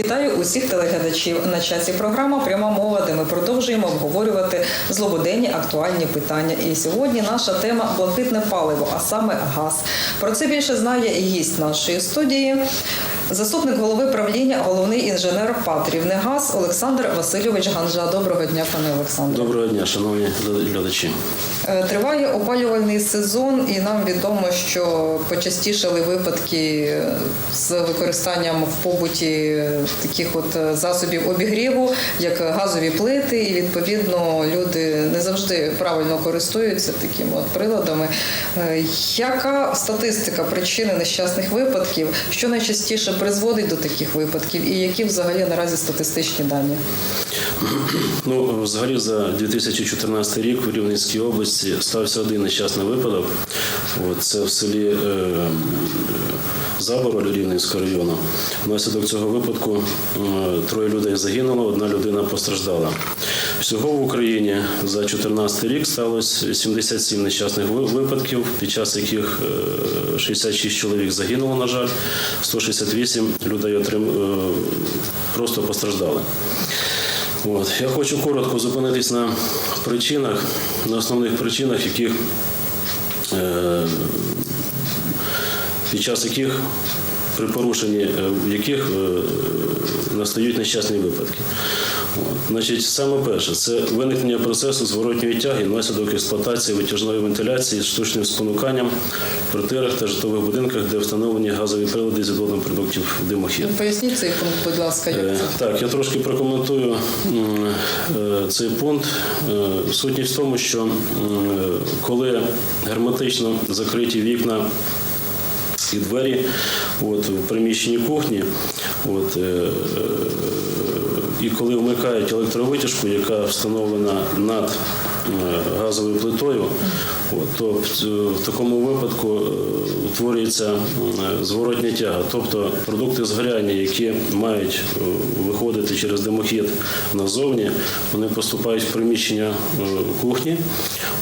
Вітаю усіх телеглядачів. На часі програма Пряма мова, де ми продовжуємо обговорювати злободенні актуальні питання. І сьогодні наша тема блакитне паливо, а саме газ. Про це більше знає гість нашої студії. Заступник голови правління, головний інженер ПАТ «Рівнегаз» Олександр Васильович Ганжа. Доброго дня, пане Олександре. Доброго дня, шановні глядачі. Е, Триває опалювальний сезон, і нам відомо, що почастішали випадки з використанням в побуті таких от е, засобів обігріву, як газові плити, і відповідно люди не завжди правильно користуються такими от приладами. Е, Яка статистика причини нещасних випадків? Що найчастіше призводить до таких випадків, і які взагалі наразі статистичні дані? Ну, взагалі, за 2014 рік в Рівненській області стався один нещасний випадок. Це в селі е, Забороль Рівненського району. Внаслідок цього випадку е, троє людей загинуло, одна людина постраждала. Всього в Україні за 2014 рік сталося 77 нещасних випадків, під час яких е, 66 чоловік загинуло, на жаль, 168 людей отрим... е, просто постраждали. От. Я хочу коротко зупинитись на причинах, на основних причинах, яких, е, під час яких при порушенні е, яких е, настають нещасні випадки. Значить, саме перше це виникнення процесу зворотньої тяги внаслідок експлуатації витяжної вентиляції з штучним спонуканням в квартирах та житлових будинках, де встановлені газові прилади з відводом продуктів димохід. Поясніть цей пункт, будь ласка, як Е, це? Так, я трошки прокоментую цей пункт. Сутність в тому, що коли герметично закриті вікна і двері от, в приміщенні кухні, от, е, е, і коли вмикають електровитяжку, яка встановлена над е, газовою плитою, от, то в, такому випадку е, утворюється зворотня тяга, тобто продукти згоряння, які мають е, виходити через димохід назовні, вони поступають в приміщення е, кухні,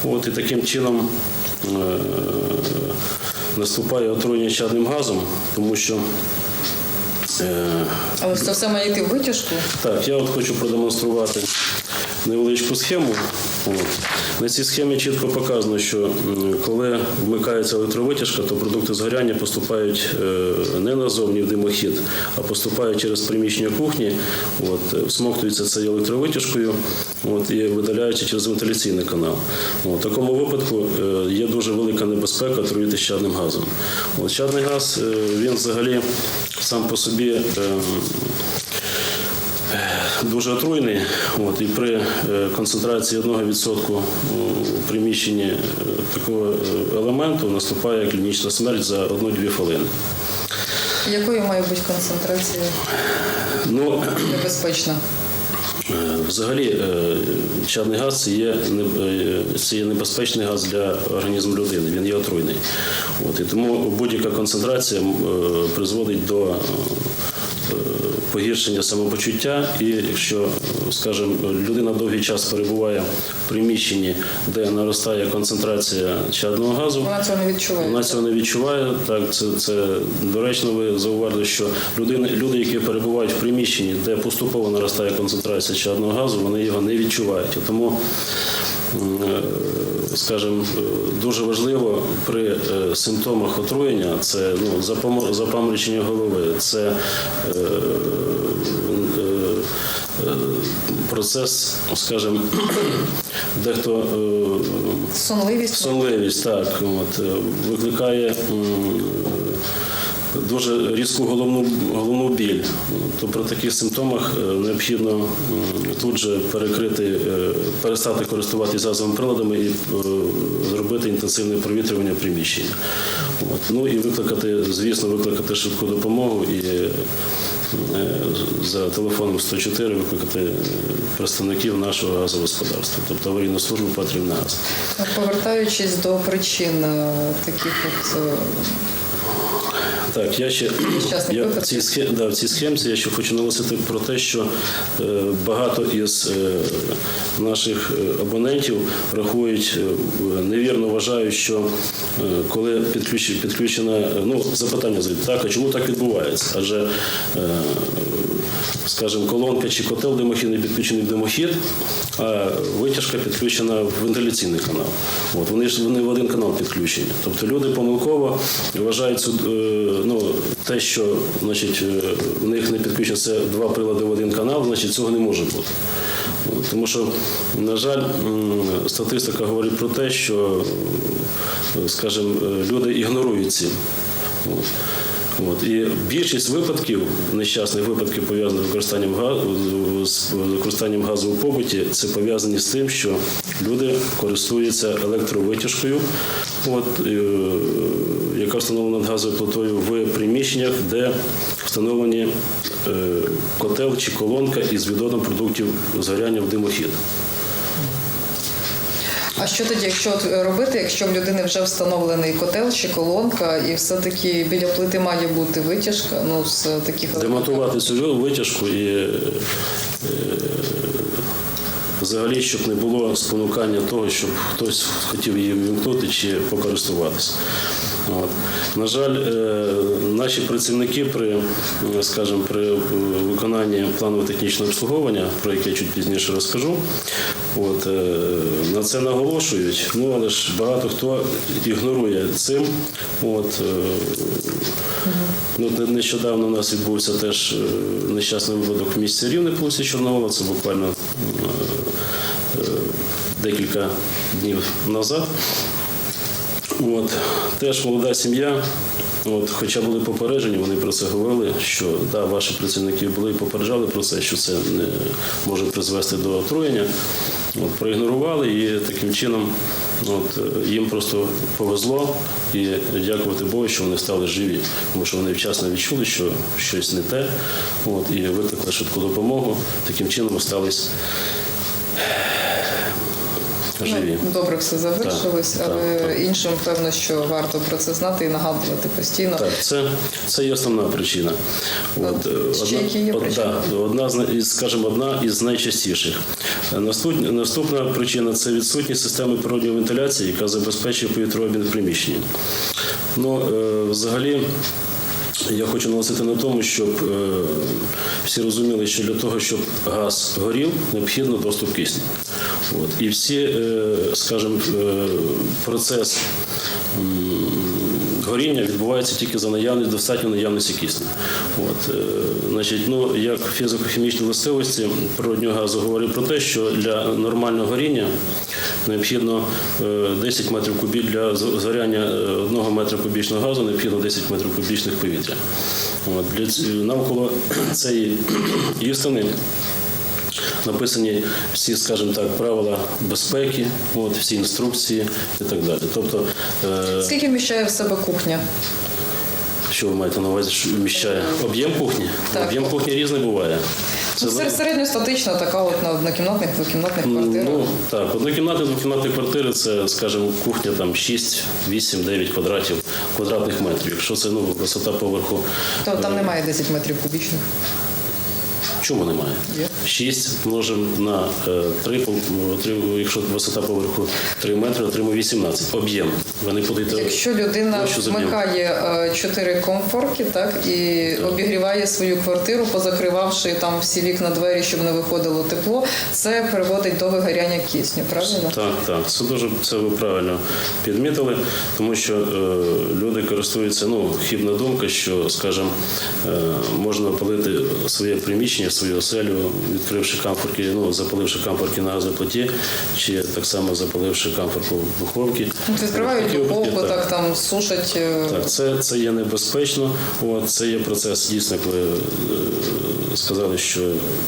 от, і таким чином е, наступає отруєння чадним газом, тому що е, Але це все має йти в витяжку. так, я от хочу продемонструвати невеличку схему. От. На цій схемі чітко показано, що коли вмикається електровитяжка, то продукти згоряння поступають е, не назовні в димохід, а поступають через приміщення кухні, от, е, всмоктується це електровитяжкою от, і видаляється через вентиляційний канал. В такому випадку е, є дуже велика небезпека отруїти чадним газом. От, чадний газ він взагалі сам по собі. Дуже отруйний. От, і при е, концентрації 1% у приміщенні е, такого е, елементу наступає клінічна смерть за 1-2 хвилини. Якою має бути концентрація Ну, небезпечна? Е, Взагалі, е, чадний газ це є, е, це є небезпечний газ для організму людини, він є отруйний. От, і тому будь-яка концентрація е, призводить до е, погіршення самопочуття, і якщо, скажімо, людина довгий час перебуває в приміщенні, де наростає концентрація чадного газу, Вона цього не відчуває. вона цього не відчуває. Так, це, це доречно. Ви зауважили, що людини, люди, які перебувають в приміщенні, де поступово наростає концентрація чадного газу, вони його не відчувають. Тому, скажімо, е, дуже важливо при е, симптомах отруєння, це ну, запом- голови, це е, е, е, процес, скажімо, дехто е, Сонливість. Сонливість, так, от, е, викликає дуже різку головну, головну біль. То при таких симптомах е, необхідно тут же перекрити, е, перестати користуватися газовими приладами і е, зробити інтенсивне провітрювання приміщення. От. Ну і викликати, звісно, викликати швидку допомогу і за телефоном 104 викликати представників нашого газогосподарства, тобто аварійну службу потрібна газ. Повертаючись до причин таких от Так, я ще я в цій схем, да, в цій схемці я ще хочу наголосити про те, що е, багато із е, наших е, абонентів рахують е, невірно вважають, що е, коли підключ- підключена, е, ну запитання так, а чому так відбувається? Адже скажімо, колонка чи котел димохідний підключений в димохід, а витяжка підключена в вентиляційний канал. От, вони ж вони в один канал підключені. Тобто люди помилково вважають е, ну, те, що значить, е, в них не підключено це два прилади в один канал, значить цього не може бути. Тому що, на жаль, статистика говорить про те, що, е, скажімо, люди ігнорують ці. От. І більшість випадків, нещасних випадків, пов'язаних з використанням газу, з використанням газу у побуті, це пов'язані з тим, що люди користуються електровитяжкою, от, е, яка встановлена над газовою плитою в приміщеннях, де встановлені е, котел чи колонка із відводом продуктів згоряння в димохід. А що тоді, якщо от робити, якщо в людини вже встановлений котел чи колонка, і все-таки біля плити має бути витяжка, ну з таких Демонтувати цю витяжку і е, взагалі, щоб не було спонукання того, щоб хтось хотів її вимкнути чи покористуватися. На жаль, е, наші працівники при, е, скажімо, при е, виконанні плану технічного обслуговування, про яке чуть пізніше розкажу, от, на це наголошують, ну але ж багато хто ігнорує цим. От, Ну, не- нещодавно у нас відбувся теж нещасний випадок в місті Рівне по вулиці. Це буквально декілька днів назад. От, теж молода сім'я. От, хоча були попереджені, вони про це говорили, що да, ваші працівники були і попереджали про це, що це не може призвести до отруєння. От, проігнорували і таким чином от, їм просто повезло і дякувати Богу, що вони стали живі, тому що вони вчасно відчули, що щось не те, от, і викликали швидку допомогу. Таким чином остались живі. Ну, добре все завершилось, Так, але так, іншим певно, що варто про це знати і нагадувати постійно. Так, це, це є основна причина. От, е, ще які є причини? одна із, скажімо, одна із найчастіших. Наступна, наступна причина це відсутність системи природньої вентиляції, яка забезпечує повітрообмін в приміщенні. Ну, е, взагалі. Я хочу наголосити на тому, щоб е, всі розуміли, що для того, щоб газ горів, необхідно доступ кисню. От. І всі, е, скажімо, е, процес горіння відбувається тільки за наявність, достатньо наявності кисню. От, е, значить, ну, як фізико-хімічні властивості природнього газу говорять про те, що для нормального горіння необхідно е, 10 метрів кубі для згоряння е, одного метра кубічного газу необхідно 10 метрів кубічних повітря. От, для, навколо цієї істини написані всі, скажімо так, правила безпеки, от, всі інструкції і так далі. Тобто, е, Скільки вміщає в себе кухня? що ви маєте на увазі, що вміщає? Об'єм кухні? Так. Об'єм кухні різний буває. Ну, за- середньостатична така от на однокімнатних, двокімнатних квартирах. Ну так, однокімнатні, двокімнатні квартири це, скажімо, кухня там 6, 8, 9 квадратів квадратних метрів. Якщо це ну висота поверху, То там немає 10 метрів кубічних. Чому немає? Є. 6 множимо на 3, якщо висота поверху 3 метри, отримує 18. Об'єм. Ви не Якщо людина вмикає 4 комфорки, так і обігріває свою квартиру, позакривавши там всі вікна двері, щоб не виходило тепло, це приводить до вигоряння кисню, правильно? Так, так, це дуже це ви правильно підмітили, тому що е, люди користуються, ну, хібна думка, що, скажімо, е, можна опалити своє приміщення, свою оселю, відкривши камфорки, ну, запаливши камфорки на газовій плиті, чи так само запаливши камфорку в духовці. От Відкривають духовку, так. так там сушать. е, Так, це, це є небезпечно. От, це є процес дійсно, коли е, сказали, що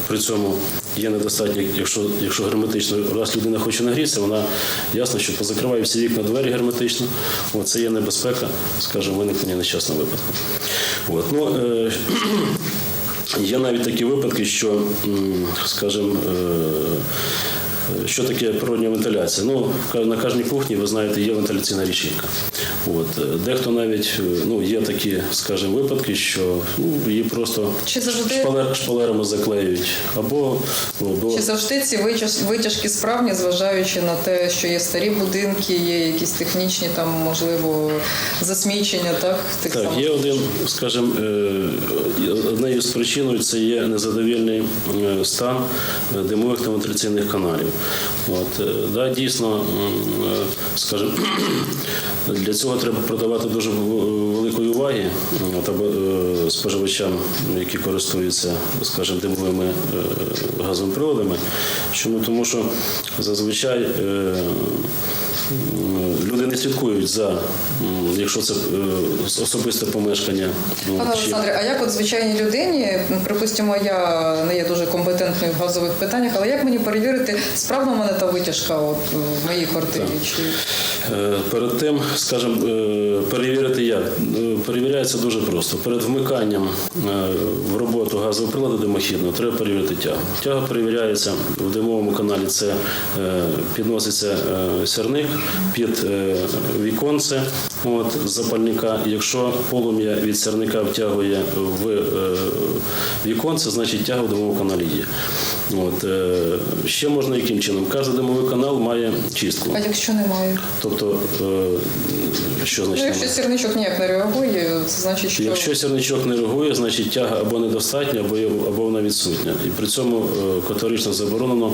при цьому є недостатньо, якщо, якщо герметично, раз людина хоче нагрітися, вона ясно, що позакриває всі вікна двері герметично. От, це є небезпека, скажімо, виникнення нещасного випадку. От, ну, е, Є навіть такі випадки, що, скажімо, е, що таке природня вентиляція. Ну, на кожній кухні, ви знаєте, є вентиляційна рішітка. От. е, Дехто навіть е, ну, є такі, скажімо, випадки, що ну, її просто Чи завжди- шпалер, шпалерами заклеюють. Або, або Чи завжди ці витяж- витяжки справні, зважаючи на те, що є старі будинки, є якісь технічні там, можливо, засмічення, так? Тих Так, самих- є один, скажімо, е, однією з причин це є незадовільний стан димових та вентиляційних каналів. От, е, да, дійсно, е, скажімо, для цього треба продавати дуже великої уваги е, споживачам, які користуються, скажімо, димовими е, газовими приладами. Чому? Тому що зазвичай е, люди не слідкують за, якщо це е, особисте помешкання. ну, Пане Олександре, а як от звичайній людині, припустимо, я не є дуже компетентною в газових питаннях, але як мені перевірити, справно в мене та витяжка от в моїй квартирі? Е, Перед тим, скажімо, е, перевірити як? Е, Перевіряється дуже просто. Перед вмиканням е, в роботу газового приладу димохідного треба перевірити тягу. Тяга перевіряється в димовому каналі. Це е, підноситься е, сірник під е, віконце от, запальника. Якщо полум'я від сірника втягує в е, віконце, значить тяга в димовому каналі є. От, е, ще можна яким чином? Кожен димовий канал має чистку. а якщо немає? Тобто, е, що Ну, значить? якщо немає? сірничок ніяк не реагує, це значить, що Якщо сірничок не реагує, значить тяга або недостатня, або, або вона відсутня. І при цьому е, категорично заборонено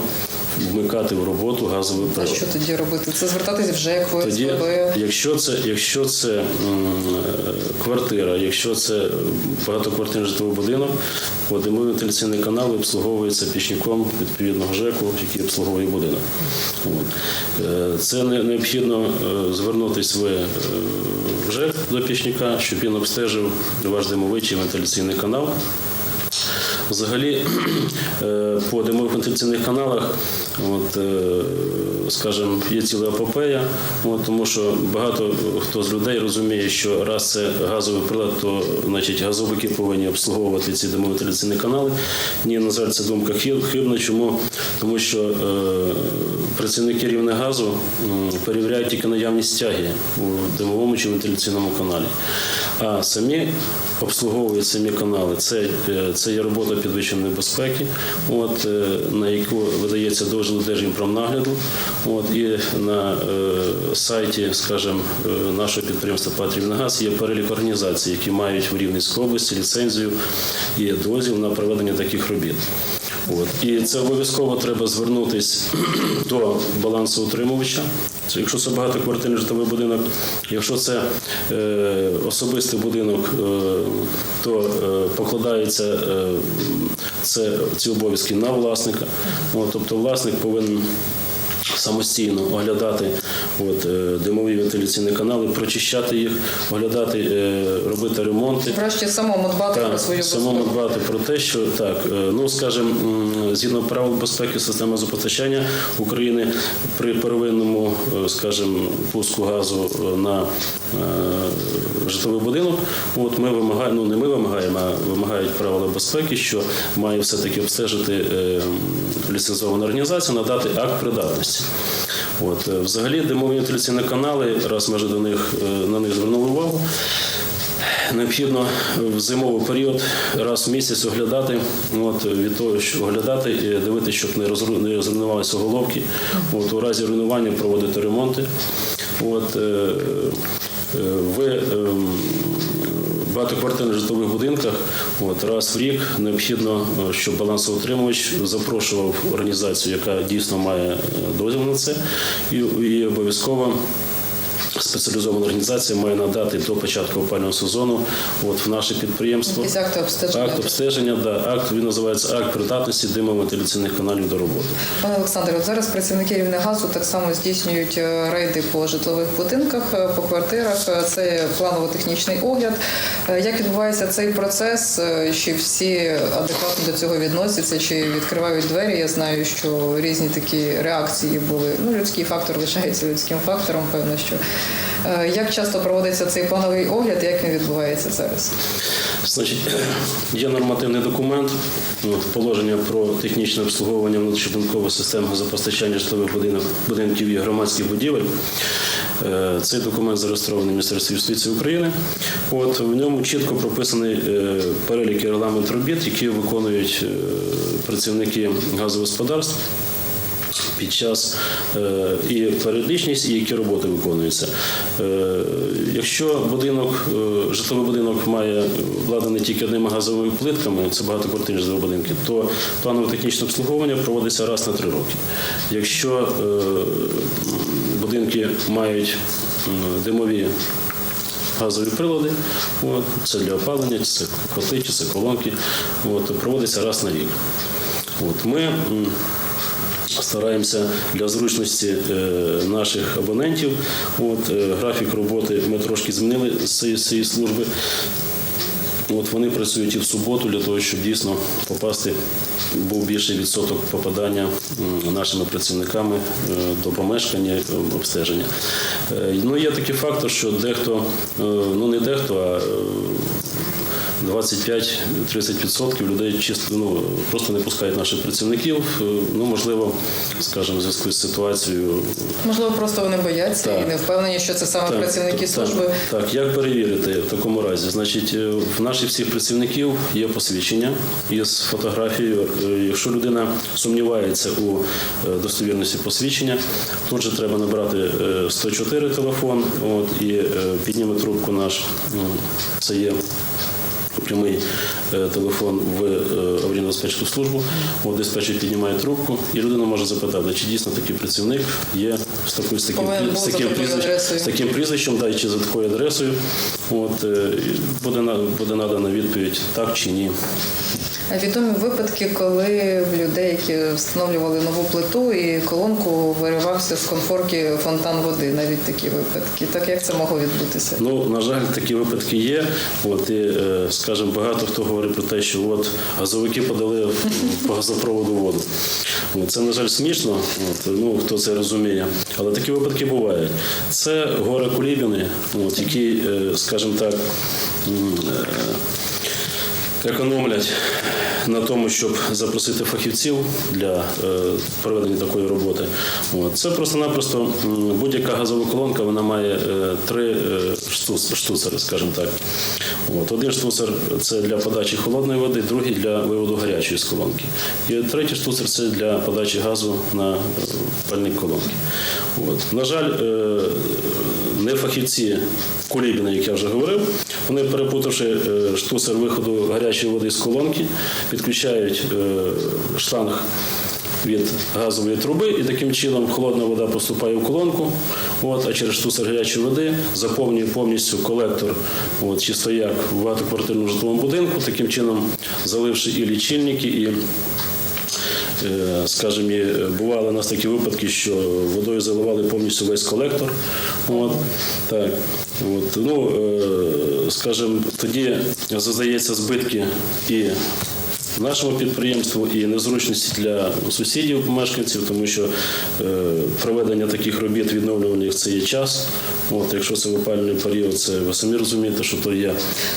вмикати в роботу газовий а що тоді робити? Це звертатись в ЖЕК, в Тоді, ОСББ? якщо це, якщо це е, квартира, якщо це багатоквартирний житловий будинок, от, димовий вентиляційний канал обслуговується пічником відповідного ЖЕКу, який обслуговує будинок. Е, Це не- необхідно е, звернутися в в ЖЕК до пічника, щоб він обстежив ваш димовий чи вентиляційний канал. Взагалі, е, по димових вентиляційних каналах, от, е, скажімо, є ціла епопея, от, тому що багато хто з людей розуміє, що раз це газовий прилад, то значить, газовики повинні обслуговувати ці димові вентиляційні канали. Ні, на жаль, це думка хиб- хибна. Чому? Тому що е, працівники Рівнегазу перевіряють тільки наявність тяги у димовому чи вентиляційному каналі. А самі обслуговують самі канали. Це, е, це є робота підвищеної безпеки, от, е, на яку видається дозвіл Держімпромнагляду. От, і на е, сайті, скажімо, е, нашого підприємства «Патрівнагаз» є перелік організацій, які мають в Рівненській області ліцензію і дозвіл на проведення таких робіт. От. І це обов'язково треба звернутися до балансоутримувача. Якщо це багатоквартирний житловий будинок, якщо це е, особистий будинок, е, то е, покладається е, це, ці обов'язки на власника. От, тобто власник повинен самостійно оглядати от, е, димові вентиляційні канали, прочищати їх, оглядати, е, робити ремонти. Врешті самому дбати про Так, свою самому дбати про те, що так, е, ну скажімо, згідно правил безпеки системи газопостачання України при первинному, скажімо, пуску газу на житловий будинок, от ми вимагаємо, ну не ми вимагаємо, а вимагають правила безпеки, що має все-таки обстежити ліцензована організація, надати акт придатності. От, е, взагалі, димові вентиляційні канали, раз ми вже до них е, на них звернули увагу. Необхідно в зимовий період раз в місяць оглядати, от, від того, що оглядати і дивитися, щоб не розру- не зруйнувалися головки. От, у разі руйнування проводити ремонти. От, е, е, в багатоквартирних житлових будинках. От, раз в рік необхідно, щоб щоб балансоутримувач запрошував організацію, яка дійсно має е, дозвіл на це, і, і обов'язково спеціалізована організація має надати до початку опального сезону от в наше підприємство. Якісь акти обстеження. Акт обстеження, да, акт він називається акт придатності димово-вентиляційних каналів до роботи. Пане Олександре, от зараз працівники Рівнегазу так само здійснюють е, рейди по житлових будинках, е, по квартирах. Е, Це планово-технічний огляд. Як відбувається цей процес? Чи всі адекватно до цього відносяться, чи відкривають двері? Я знаю, що різні такі реакції були. Ну, людський фактор лишається людським фактором, певно, що Як часто проводиться цей плановий огляд і як він відбувається зараз? Значить, є нормативний документ, положення про технічне обслуговування внутрішньобудинкової системи газопостачання житлових будинків і громадських будівель. Е, Цей документ зареєстрований в юстиції України. От, в ньому чітко прописаний е, перелік і регламент робіт, які виконують е, працівники газогосподарств під час е, і періодичність, і які роботи виконуються. Е, Якщо будинок, е, житловий будинок має владаний тільки одними газовими плитками, це багатоквартирні житлові будинки, то планове технічне обслуговування проводиться раз на три роки. Якщо будинки мають димові газові прилади, от, це для опалення, чи це коти, чи це колонки, от, проводиться раз на рік. От, ми стараємося для зручності е, наших абонентів. От, е, графік роботи ми трошки змінили з цієї, служби. От вони працюють і в суботу для того, щоб дійсно попасти, був більший відсоток попадання нашими працівниками е, до помешкання обстеження. Ну, є такий фактор, що дехто, ну не дехто, а 25-30% людей чисто ну, просто не пускають наших працівників. Е, Ну, можливо, скажімо, в зв'язку з ситуацією Можливо, просто вони бояться Так. і не впевнені, що це саме так, працівники так, служби. Так, як перевірити в такому разі? Значить, е, в наших всіх працівників є посвідчення із фотографією. Е, Якщо людина сумнівається у е, достовірності посвідчення, тут же треба набрати е, 104 телефон, от, і е, підніме трубку наш. Це є прямий е, телефон в е, аварійно диспетчерську службу. От диспетчер піднімає трубку, і людина може запитати, чи дійсно такий працівник є з такою з таким, з таким прізвищем, з таким прізвищем, да, чи за такою адресою. От е, буде буде надана відповідь так чи ні. Відомі випадки, коли в людей, які встановлювали нову плиту і колонку виривався з конфорки фонтан води, навіть такі випадки. Так як це могло відбутися? Ну, на жаль, такі випадки є. От, і, е, скажімо, багато хто говорить про те, що от газовики подали по газопроводу воду. Це, на жаль, смішно, от, ну, хто це розуміє. Але такі випадки бувають. Це горе кулібіни, от, які, е, скажімо так, е, економлять на тому, щоб запросити фахівців для е, проведення такої роботи. Це просто-напросто будь-яка газова колонка вона має е, три е, штуцери, скажімо так. Один штуцер це для подачі холодної води, другий для виводу гарячої з колонки. І третій штуцер це для подачі газу на пальник колонки. На жаль, не фахівці кулібіни, як я вже говорив, вони перепутавши е, штуцер виходу гарячої води з колонки, підключають е, шланг від газової труби, і таким чином холодна вода поступає в колонку, от, а через штуцер гарячої води заповнює повністю колектор от, чи стояк в багатоквартирному житловому будинку, таким чином заливши і лічильники, і Скажімо, бували у нас такі випадки, що водою заливали повністю весь колектор. От, так, от, ну, е, скажімо, тоді зазнається збитки і нашому підприємству, і незручності для сусідів, мешканців, тому що е, проведення таких робіт відновлювальних це є час. От, якщо це в опальний період, це ви самі розумієте, що то є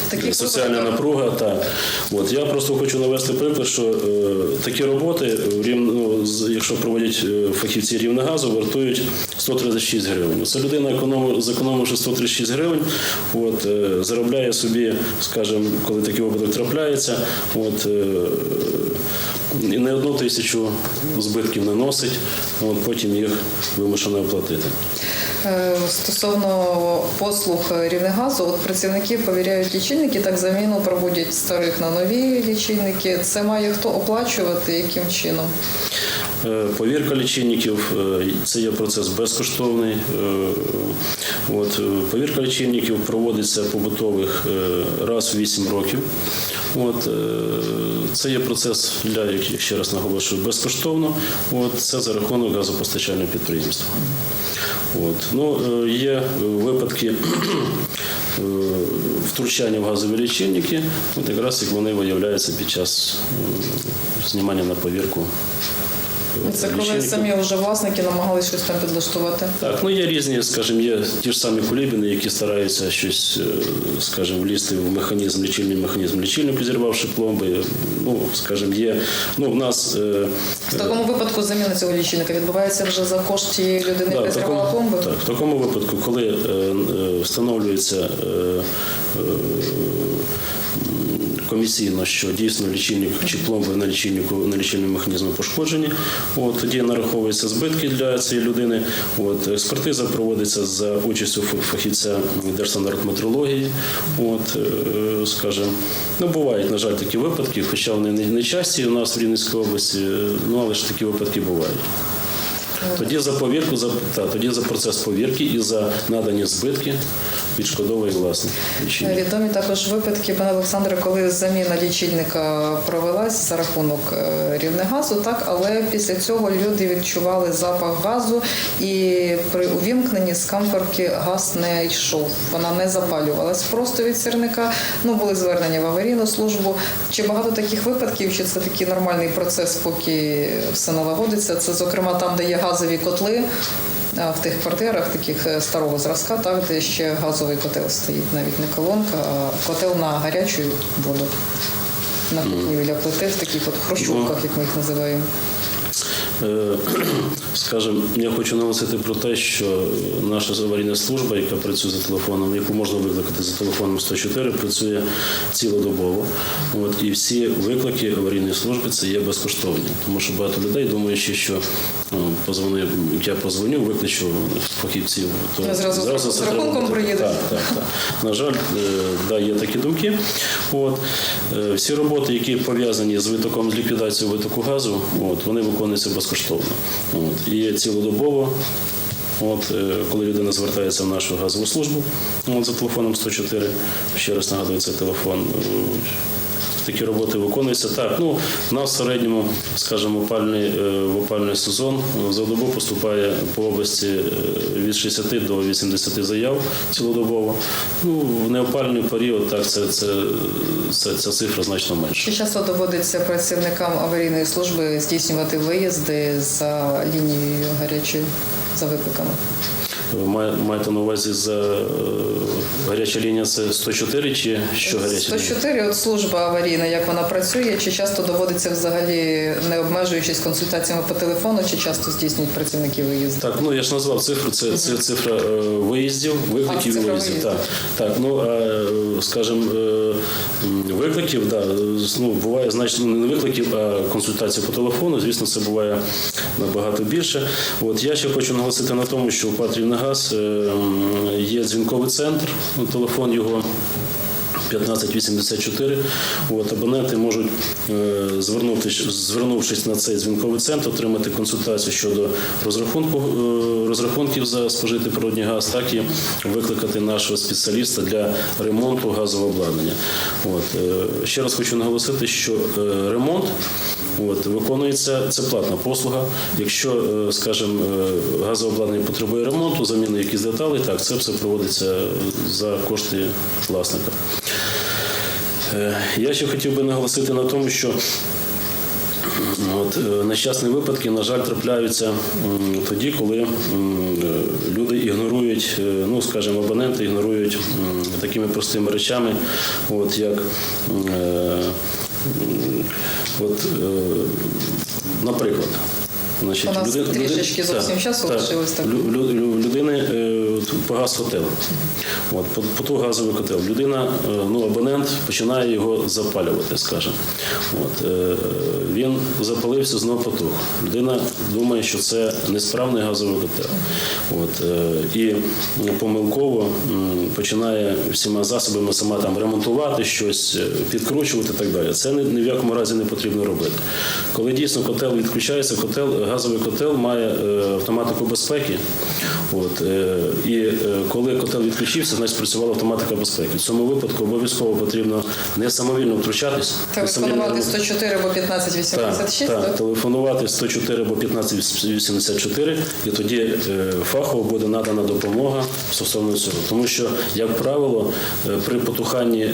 Таких соціальна напруга. Так. От, я просто хочу навести приклад, що е, такі роботи, в ну, якщо проводять е, фахівці Рівнегазу, вартують 136 гривень. Це людина, економи- зекономивши 136 гривень, от, е, заробляє собі, скажімо, коли такий випадок трапляється, от, е, і не одну тисячу збитків наносить, от, потім їх вимушено оплатити. Е, Стосовно послуг Рівнегазу, от працівники перевіряють лічильники, так заміну проводять старих на нові лічильники. Це має хто оплачувати, яким чином? Е, Повірка лічильників е, це є процес безкоштовний. От, е, повірка лічильників проводиться побутових е, раз в 8 років. От, е, це є процес для, як ще раз наголошую, безкоштовно. От, це за рахунок газопостачального підприємства. От. Ну, є випадки втручання в газові лічильники, от якраз як вони виявляються під час знімання на повірку Це коли самі вже власники намагалися щось там підлаштувати. Так, ну є різні, скажімо, є ті ж самі кулібіни, які стараються щось, е, скажімо, влізти в механізм, лічильний механізм лічильнику, зірвавши пломби. Ну, скажімо, є. Ну, в нас е, В такому випадку заміна цього лічильника відбувається вже за кошт тієї людини, яка зірвала пломби. так, в такому випадку, коли е, встановлюється е, е, комісійно, що дійсно лічильник чи пломби на лічильнику на лічильному механізмі пошкоджені, от, тоді нараховуються збитки для цієї людини. От, експертиза проводиться за участю фахівця Держстандартметрології. От, е, скажімо, ну, бувають, на жаль, такі випадки, хоча вони не, не часті у нас в Рівненській області, е, ну але ж такі випадки бувають. Тоді за повірку, за та, тоді за процес повірки і за надані збитки відшкодовує власник. лічильника. Відомі також випадки, пане Олександре, коли заміна лічильника провелась за рахунок е, Рівнегазу, так, але після цього люди відчували запах газу і при увімкненні з камфорки газ не йшов. Вона не запалювалась просто від сірника. Ну, були звернення в аварійну службу. Чи багато таких випадків, чи це такий нормальний процес, поки все налагодиться? Це, зокрема, там, де є газові котли. В тих квартирах, таких е, старого зразка, так, де ще газовий котел стоїть, навіть не колонка, а котел на гарячу воду. На кухні біля плити, в таких от хрущовках, як ми їх називаємо. Е, Скажем, я хочу наголосити про те, що наша аварійна служба, яка працює за телефоном, яку можна викликати за телефоном 104, працює цілодобово. От, і всі виклики аварійної служби це є безкоштовні. Тому що багато людей думаючи, що ну, позвони, як я позвоню, викличу фахівців, то Я зразу з рахунком приїду. Так, так, так. На жаль, е, да, є такі думки. От. Е, Всі роботи, які пов'язані з витоком, з ліквідацією витоку газу, от, вони виконуються безкоштовно. От. І цілодобово. От, е, коли людина звертається в нашу газову службу от, за телефоном 104, ще раз нагадую, це телефон. Такі роботи виконуються. Так, ну у нас в середньому, скажімо, опальний, е, в опальний сезон е, за добу поступає по області е, від 60 до 80 заяв цілодобово. Ну, в неопальний період так це, це, це, ця цифра значно менша. Чи часто доводиться працівникам аварійної служби здійснювати виїзди за лінією гарячої за викликами? Маєте на увазі за е, гаряча лінія це 104 чи що гаряча лінія? 104, от служба аварійна, як вона працює, чи часто доводиться взагалі, не обмежуючись консультаціями по телефону, чи часто здійснюють працівники виїзди? Так, ну я ж назвав цифру. Це, це цифра е, виїздів, викликів А, і виїздів. Так, так. Ну скажімо, е, викликів, да, ну буває значно не викликів, а консультацій по телефону. Звісно, це буває набагато більше. От я ще хочу наголосити на тому, що у Патрівнагаз е, м, є дзвінковий центр, телефон його. 1584. От, абоненти можуть, е, звернутись, звернувшись на цей дзвінковий центр, отримати консультацію щодо розрахунку, е, розрахунків за спожитий природний газ, так і викликати нашого спеціаліста для ремонту газового обладнання. От, е, ще раз хочу наголосити, що е, ремонт От, виконується це платна послуга. Якщо, е, скажімо, е, газове обладнання потребує ремонту, заміни якісь деталей, так це все проводиться за кошти власника. Е, Я ще хотів би наголосити на тому, що От, е, нещасні випадки, на жаль, трапляються тоді, коли е, люди ігнорують, е, ну скажімо, абоненти ігнорують такими простими речами, от як е, от, е, наприклад. Значить, У нас трішечки зовсім часу лишилось, так. Лю- лю- лю- людини е, погас котел. От, по- потух газовий котел. Людина, е, ну, абонент починає його запалювати, скажімо. От, е, він запалився, знов потух. Людина думає, що це несправний газовий котел. От, е, і помилково м, починає всіма засобами сама там ремонтувати щось, підкручувати і так далі. Це ні, ні в якому разі не потрібно робити. Коли дійсно котел відключається, котел, газовий котел має е, автоматику безпеки. От, е, І е, коли котел відключився, значить спрацювала автоматика безпеки. В цьому випадку обов'язково потрібно не самовільно втручатись, самовільно Телефонувати 104 або 1586. так, так? телефонувати 104 або 1584, і тоді фахово буде надана допомога стосовно цього. Тому що, як правило, при потуханні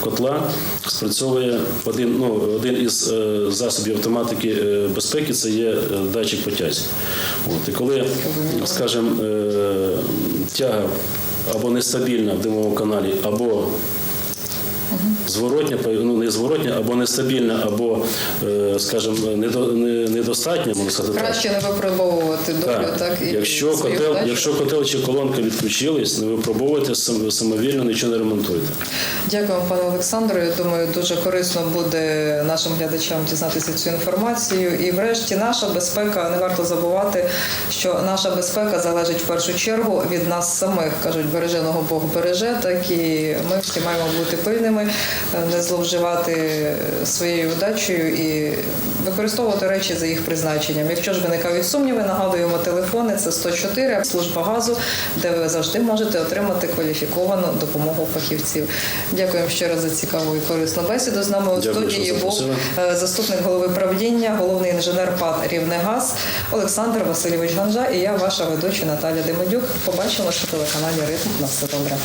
котла спрацьовує один, ну, один із засобів автоматики безпеки це є датчик потязі. От, і коли, скажімо, е, тяга або нестабільна в димовому каналі, або Зворотня, ну не зворотня, або нестабільна, або, е, скажімо, недо- недостатня, можна сказати. Краще не випробовувати долю, так, Так. і Якщо свою котел, якщо котел чи колонка відключились, не випробовуйте самовільно, нічого не ремонтуйте. Дякую, пане Олександру. Я думаю, дуже корисно буде нашим глядачам дізнатися цю інформацію. І, врешті, наша безпека не варто забувати, що наша безпека залежить в першу чергу від нас самих. кажуть, береженого Бог береже. Так і ми всі маємо бути пильними, не зловживати своєю удачею і використовувати речі за їх призначенням. Якщо ж виникають сумніви, нагадуємо телефони. Це 104, служба газу, де ви завжди можете отримати кваліфіковану допомогу фахівців. Дякуємо ще раз за цікаву і корисну бесіду. З нами у студії був е, заступник голови правління, головний інженер ПАД Рівнегаз Олександр Васильович Ганжа і я, ваша ведуча Наталя Демидюк. Побачимося на телеканалі Ритм. На все добре.